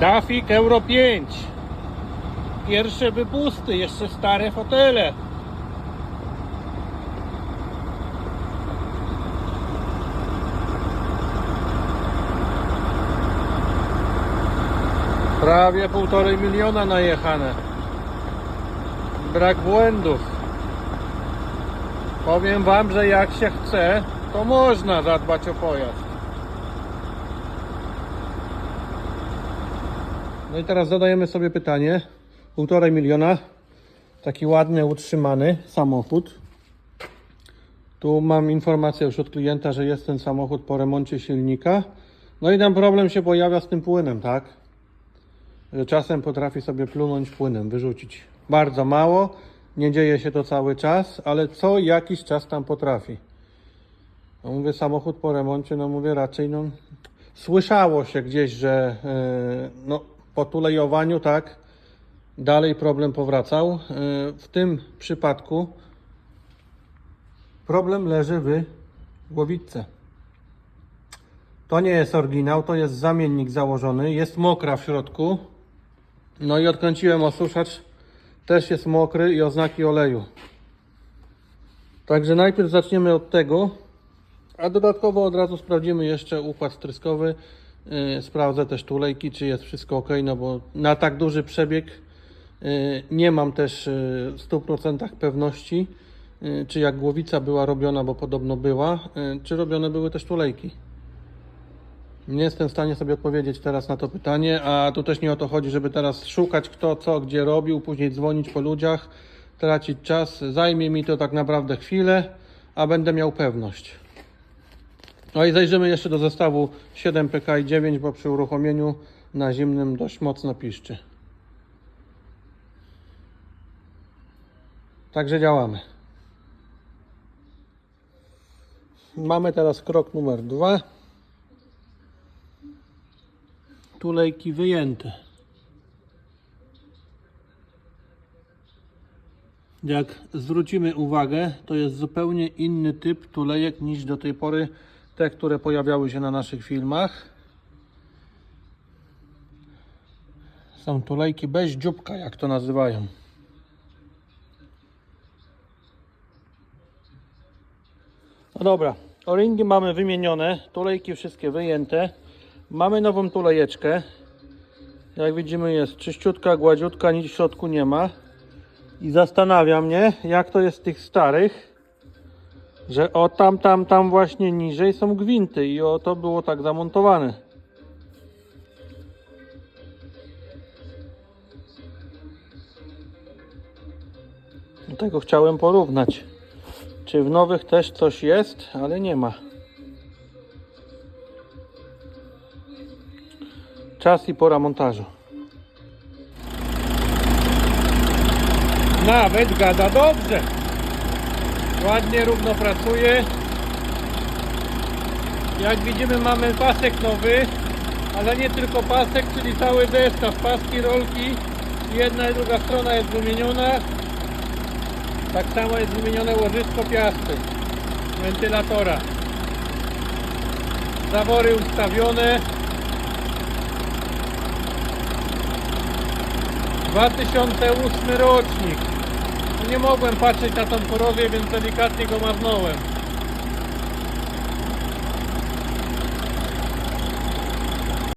Dafik Euro 5. Pierwsze wypusty, jeszcze stare fotele. Prawie półtorej miliona najechane. Brak błędów. Powiem wam, że jak się chce, to można zadbać o pojazd. No i teraz zadajemy sobie pytanie. Półtorej miliona. Taki ładny, utrzymany samochód. Tu mam informację już od klienta, że jest ten samochód po remoncie silnika. No i tam problem się pojawia z tym płynem, tak? Że czasem potrafi sobie plunąć płynem, wyrzucić. Bardzo mało, nie dzieje się to cały czas, ale co jakiś czas tam potrafi. No mówię, samochód po remoncie, no mówię raczej, no słyszało się gdzieś, że e, no, po tulejowaniu, tak, dalej problem powracał. E, w tym przypadku problem leży w głowicce. To nie jest oryginał, to jest zamiennik założony, jest mokra w środku. No i odkręciłem osuszacz, też jest mokry i oznaki oleju. Także najpierw zaczniemy od tego, a dodatkowo od razu sprawdzimy jeszcze układ stryskowy. Yy, sprawdzę też tulejki, czy jest wszystko ok, no bo na tak duży przebieg yy, nie mam też yy, w 100% pewności, czy jak głowica była robiona, bo podobno była, czy robione były też tulejki. Nie jestem w stanie sobie odpowiedzieć teraz na to pytanie, a tu też nie o to chodzi, żeby teraz szukać kto co gdzie robił, później dzwonić po ludziach, tracić czas. Zajmie mi to tak naprawdę chwilę, a będę miał pewność. No i zajrzymy jeszcze do zestawu 7 PK i 9, bo przy uruchomieniu na zimnym dość mocno piszczy. Także działamy. Mamy teraz krok numer 2. tulejki wyjęte. Jak zwrócimy uwagę, to jest zupełnie inny typ tulejek niż do tej pory te, które pojawiały się na naszych filmach. Są tulejki bez dzióbka, jak to nazywają. No dobra, o-ringi mamy wymienione, tulejki wszystkie wyjęte. Mamy nową tulejeczkę. Jak widzimy jest czyściutka, gładziutka, nic w środku nie ma. I zastanawia mnie, jak to jest z tych starych, że o tam, tam, tam właśnie niżej są gwinty i o to było tak zamontowane. Do tego chciałem porównać. Czy w nowych też coś jest, ale nie ma. Czas i pora montażu. Nawet gada dobrze. Ładnie, równo pracuje. Jak widzimy mamy pasek nowy, ale nie tylko pasek, czyli cały zestaw, paski, rolki. Jedna i druga strona jest wymieniona. Tak samo jest wymienione łożysko piasty, wentylatora. Zawory ustawione. 2008 rocznik. Nie mogłem patrzeć na tą korozję, więc delikatnie go marnąłem.